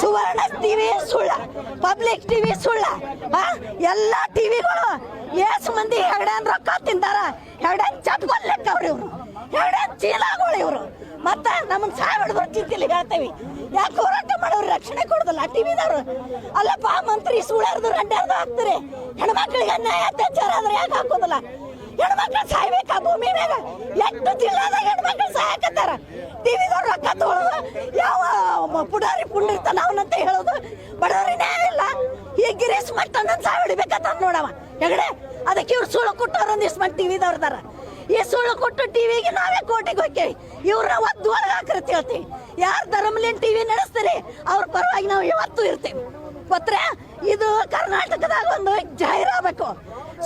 ಸುವರ್ಣ TV ಸುಳ್ಳ public TV ಸುಳ್ಳ ಹಾ ಎಲ್ಲ ಟಿವಿಗಳು ಎಷ್ಟು ಮಂದಿ ಹೆಗಡ್ಯಾನ್ ರೊಕ್ಕ ತಿಂತಾರ ಹೆಗಡ್ಯಾನ್ ಚಪ್ಪಲ್ ಲೆಕ್ಕ ಇವರು ಹೆಗಡ್ಯಾನ್ ಚೀಲಾಗಳು ಇವ್ರು. ಮತ್ತೆ ನಮ್ಮನ್ನ ಸಾಯ್ ಹಿಡಿದ್ರು ಚಿಂತಿಲಿ ಹೇಳ್ತೇವಿ. ಯಾಕೆ ಹೋರಾಟ ಮಾಡೋರು ರಕ್ಷಣೆ ಕೊಡೋದಲ್ಲ? ಟಿವಿದವರು. ಅಲ್ಲಪ್ಪ, ಮಂತ್ರಿ ಸುಳ್ಯಾರ್ದು ರಂಡ್ಯಾರ್ದು ಹಾಕ್ತಾರೆ. ಹೆಣ್ಮಕ್ಳಿಗೆ ಅನ್ಯಾಯ, ಅತ್ಯಾಚಾರ ಆದ್ರೆ ಯಾಕೆ ಹಾಕೋದಿಲ್ಲ? ಹೆಣ್ಮಕ್ಳು ಸಾಯ್ಬೇಕಾ ಭೂಮಿ ಮ್ಯಾಗ? ಎಷ್ಟು ಜಿಲ್ಲಾದಾಗ ಹೆಣ್ಮಕ್ಳು ಸಾಯಕತ್ತಾರ ಟಿವಿದವ್ರು ರೊಕ್ಕ ತಗೊಳ್ಳೋದು ಯಾವ ಮ- ಪುಡಾರಿ ಪುಂಡಿರ್ತಾನ ಅವನಂತ ಹೇಳೋದು ಬಡವರಿನೇ ಇಲ್ಲ. ಈ ಗಿರೀಶ್ ಮಟ್ಟ ಸಾವು ಹಿಡಿಬೇಕಂತ ನೋಡವ. ಹೆಗಡೆ, ಅದಕ್ಕೆ ಇವ್ರು ಸುಳ್ಳು ಕೊಟ್ಟವ್ರು ಒಂದಿಷ್ಟು ಮಂದಿ ಟಿವಿದವ್ರದಾರ ಈ ಸುಳ್ಳು ಕೊಟ್ಟು ಟಿವಿಗೆ ನಾವೇ ಕೋಟಿಗೆ ಹೋಗ್ತೇವೆ ಇವ್ರನ್ನ ಒದ್ದು ಒಳಗೆ ಹಾಕಿರ್ತಿ ಯಾರು ಧರ್ಮಲಿನ್ ಟಿವಿ ನಡೆಸ್ತೀರಿ, ಅವ್ರ ಪರವಾಗಿ ನಾವು ಇವತ್ತು ಇರ್ತೀವಿ. ಪತ್ರ, ಇದು ಕರ್ನಾಟಕದಾಗ ಒಂದು ಜಾಹೀರಾಗಬೇಕು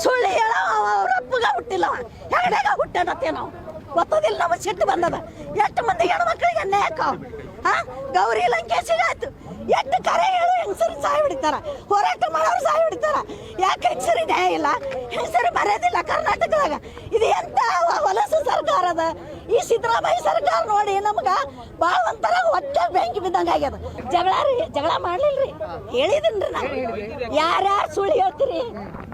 ಸುಳ್ಳು ಹೇಳೋ ಅವ್ರ ಅಪ್ಪಗ ಹುಟ್ಟಿಲ್ಲ ಹೆಗಡೆಗ ಹುಟ್ಟಾನತ್ತೆ ನಾವು. ಗೊತ್ತೋದಿಲ್ಲ ನಮ್ಮ ಸಿಟ್ಟು ಬಂದದ. ಎಷ್ಟು ಮಂದಿ ಹೆಣ್ಮಕ್ಳಿಗೆ ಅನ್ಯಾಯ ಆಕಾವ್ ಹಾ? ಗೌರಿ ಲಂಕೇಶ್ ಆಯ್ತು. ಎಷ್ಟು ಕರೆ ಹೇಳು ಹೆಂಗಸರು ಸಾಯಿ ಬಿಡ್ತಾರ ಹೋರಾಟ ಮಾಡೋರು ಸಾಯಿ ಬಿಡ್ತಾರ ಯಾಕೆ ಹೆಂಗಸರು ನ್ಯಾಯ ಇಲ್ಲ? ಹೆಂಗಸರು ಬರೆಯೋದಿಲ್ಲ ಕರ್ನಾಟಕದಾಗ? ಇದು ಎಂತ ಹೊಲಸು ವಲಸು ಸರ್ಕಾರ ಅದ ಈ ಸಿದ್ದರಾಮಯ್ಯ ಸರ್ಕಾರ ನೋಡಿ ನಮ್ಗ ಭಾಳ ಒಂಥರ ಹೊಟ್ಟೆ ಬೆಂಕಿ ಬಿದ್ದಂಗ ಆಗ್ಯದ. ಜಗಳ ರೀ ಜಗಳ ಮಾಡ್ಲಿಲ್ರಿ. ಹೇಳಿದನ್ರಿ ನಾ ಯಾರ್ಯಾರು ಸುಳಿ ಹೇಳ್ತೀರಿ?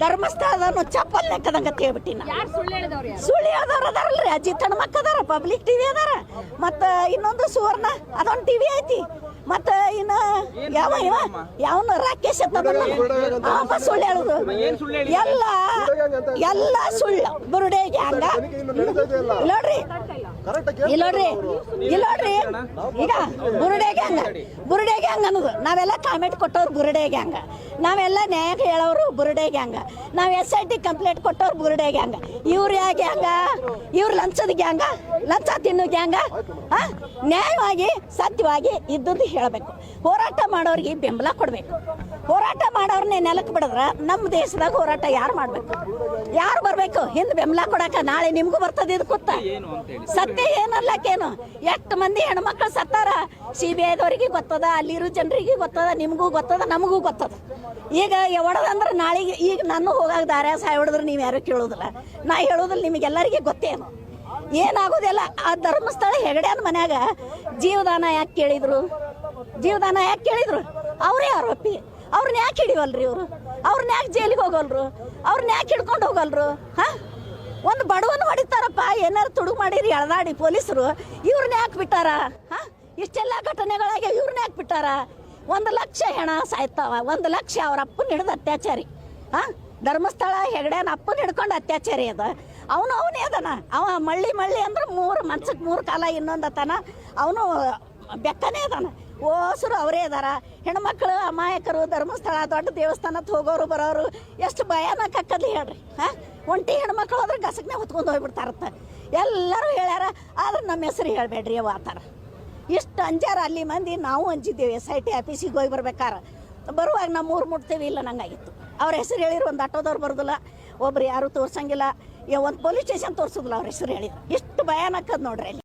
ಧರ್ಮಸ್ಥಳದನ್ನು ಚಪ್ಪಲ್ ಲೆಕ್ಕದಂಗ ಹೇಳ್ಬಿಟ್ಟಿನ ಸುಳಿ ಸುಳ್ಳು ಹೇಳಿದವ್ರು ಅದಾರಲ್ರಿ ಅಜಿತ್ ತಣ್ಮಕ್ ಅದಾರ ಪಬ್ಲಿಕ್ ಟಿವಿ ಅದಾರ ಮತ್ತ ಇನ್ನೊಂದು ಸುವರ್ಣ ಅದೊಂದು ಟಿವಿ ಐತಿ. ಮತ್ತ ಇನ್ನ ಯಾವ ಇವ? ಯಾವನ ರಾಕೇಶ್ ಅಂತ ಅವ ಸುಳ್ಳು ಹೇಳುದು. ಎಲ್ಲ ಎಲ್ಲ ಸುಳ್ಳು. ಬುರುಡೆ ಗ್ಯಾಂಗ ನೋಡ್ರಿ ಇಲ್ಲಿ ನೋಡ್ರಿ ಇಲ್ಲಿ ನೋಡ್ರಿ ಈಗ ಅನ್ನೋದು ನಾವೆಲ್ಲ ಕಾಮೆಂಟ್ ಕೊಟ್ಟವ್ರು ಬುರುಡೆ ಗ್ಯಾಂಗ್ ನಾವೆಲ್ಲ ನ್ಯಾಯ ಹೇಳೋರು ಬುರುಡೆ ಗ್ಯಾಂಗ್ ನಾವು ಎಸ್ ಐ ಟಿ ಕಂಪ್ಲೇಂಟ್ ಕೊಟ್ಟವ್ರು ಬುರುಡೆ ಗ್ಯಾಂಗ್ ಇವ್ರು ಯಾ ಗ್ಯಾಂಗ ಇವ್ರು ಲಂಚದ ಗ್ಯಾಂಗ ಲಂಚ ತಿನ್ನು ಗ್ಯಾಂಗ ಆ? ನ್ಯಾಯವಾಗಿ ಸತ್ಯವಾಗಿ ಇದ್ದದ್ದು ಹೇಳಬೇಕು. ಹೋರಾಟ ಮಾಡೋರಿಗೆ ಬೆಂಬಲ ಕೊಡಬೇಕು. ಹೋರಾಟ ಮಾಡೋರ್ನೇ ನೆಲಕ್ಕೆ ಬಿಡಿದ್ರೆ ನಮ್ಮ ದೇಶದಾಗ ಹೋರಾಟ ಯಾರು ಮಾಡಬೇಕು? ಯಾರು ಬರಬೇಕು? ಹಿಂದೆ ಬೆಂಬಲ ಕೊಡಕ ನಾಳೆ ನಿಮಗೂ ಬರ್ತದೆ ಇದು ಕೂತ ಸತ್ಯ ಏನಲ್ಲಕ್ಕೇನು? ಎಷ್ಟು ಮಂದಿ ಹೆಣ್ಮಕ್ಳು ಸತ್ತಾರ? ಸಿ ಬಿ ಐದವರಿಗೆ ಗೊತ್ತದ, ಅಲ್ಲಿರೋ ಜನರಿಗೆ ಗೊತ್ತದ, ನಿಮಗೂ ಗೊತ್ತದ, ನಮಗೂ ಗೊತ್ತದ. ಈಗ ಒಡದಂದ್ರೆ ನಾಳೆಗೆ ಈಗ ನಾನು ಹೋಗಾಗ ದಾರ್ಯ ಸಾಯ್ ನೀವು ಯಾರು ಕೇಳೋದಿಲ್ಲ. ನಾ ಹೇಳೋದಿಲ್ಲ ನಿಮಗೆಲ್ಲರಿಗೆ ಗೊತ್ತೇನು. ಏನಾಗೋದಿಲ್ಲ, ಆ ಧರ್ಮಸ್ಥಳ ಹೆಗಡ್ಯಾನ ಮನ್ಯಾಗ ಜೀವದಾನ ಯಾಕೆ ಕೇಳಿದ್ರು? ಜೀವದಾನ ಯಾಕೆ ಕೇಳಿದ್ರು? ಅವರೇ ಆರೋಪಿ. ಅವ್ರನ್ನ ಯಾಕೆ ಹಿಡಿವಲ್ರಿ ಇವರು? ಅವ್ರನ್ನ ಯಾಕೆ ಜೈಲಿಗೆ ಹೋಗಲ್ರು? ಅವ್ರನ್ನ ಯಾಕೆ ಹಿಡ್ಕೊಂಡು ಹೋಗಲ್ರು? ಹಾ? ಒಂದು ಬಡವನ ಹೊಡಿತಾರಪ್ಪ. ಏನಾರು ತುಡುಗು ಮಾಡಿರಿ, ಎಳ್ದಾಡಿ ಪೊಲೀಸರು. ಇವ್ರನ್ನ ಯಾಕೆ ಬಿಟ್ಟಾರ? ಹಾ? ಇಷ್ಟೆಲ್ಲ ಘಟನೆಗಳಾಗಿ ಇವ್ರನ್ನ ಯಾಕೆ ಬಿಟ್ಟಾರ? ಒಂದು ಲಕ್ಷ ಹೆಣ ಸಾಯ್ತಾವ. ಒಂದು ಲಕ್ಷ ಅವ್ರ ಅಪ್ಪನ ಹಿಡಿದು ಅತ್ಯಾಚಾರಿ. ಹಾ? ಧರ್ಮಸ್ಥಳ, ಹೆಗಡೆನ ಅಪ್ಪನ ಹಿಡ್ಕೊಂಡು ಅತ್ಯಾಚಾರಿ ಅದ. ಅವನು ಅವನೇ ಅದನ. ಅವ ಮಳ್ಳಿ ಮಳ್ಳಿ ಅಂದ್ರೆ ಮೂರು ಮನ್ಸಕ್ಕೆ ಮೂರು ಕಾಲ ಇನ್ನೊಂದು ಅತನ. ಅವನು ಬೆಕ್ಕನೇ ಅದಾನ. ಓಸರು ಅವರೇ ಅದಾರ. ಹೆಣ್ಮಕ್ಳು, ಅಮಾಯಕರು, ಧರ್ಮಸ್ಥಳ, ದೊಡ್ಡ ದೇವಸ್ಥಾನಕ್ಕೆ ಹೋಗೋರು, ಬರೋರು, ಎಷ್ಟು ಭಯಾನಕ ಆಕ್ಕದ್ಲಿ ಹೇಳ್ರಿ. ಹಾ? ಒಂಟಿ ಹೆಣ್ಮಕ್ಳು ಆದ್ರೆ ಗಸಕ್ನೇ ಹೊತ್ಕೊಂಡು ಹೋಗ್ಬಿಡ್ತಾರತ್ತ ಎಲ್ಲರೂ ಹೇಳ್ಯಾರ, ಆದ್ರೆ ನಮ್ಮ ಹೆಸರು ಹೇಳ್ಬೇಡ್ರಿ ಅವ ಆತರ ಇಷ್ಟು ಅಂಜಾರ ಅಲ್ಲಿ ಮಂದಿ, ನಾವು ಅಂಜಿದ್ದೇವೆ. ಎಸ್ ಐ ಟಿ ಆಫೀಸಿಗೆ ಹೋಗಿ ಬರ್ಬೇಕಾರೆ. ಬರುವಾಗ ನಮ್ಮ ಊರು ಮುಟ್ತೇವೆ, ಇಲ್ಲ ನಂಗಾಗಿತ್ತು. ಅವ್ರ ಹೆಸರು ಹೇಳಿರು ಒಂದು ಆಟೋದವ್ರು ಬರೋದಿಲ್ಲ, ಒಬ್ರು ಯಾರು ತೋರ್ಸಂಗಿಲ್ಲ. ಒಂದು ಪೊಲೀಸ್ ಸ್ಟೇಷನ್ ತೋರಿಸೋದಿಲ್ಲ ಅವ್ರ ಹೆಸರು ಹೇಳಿದ್ರು. ಇಷ್ಟು ಭಯಾನಕದ್ ನೋಡ್ರಿ ಅಲ್ಲಿ.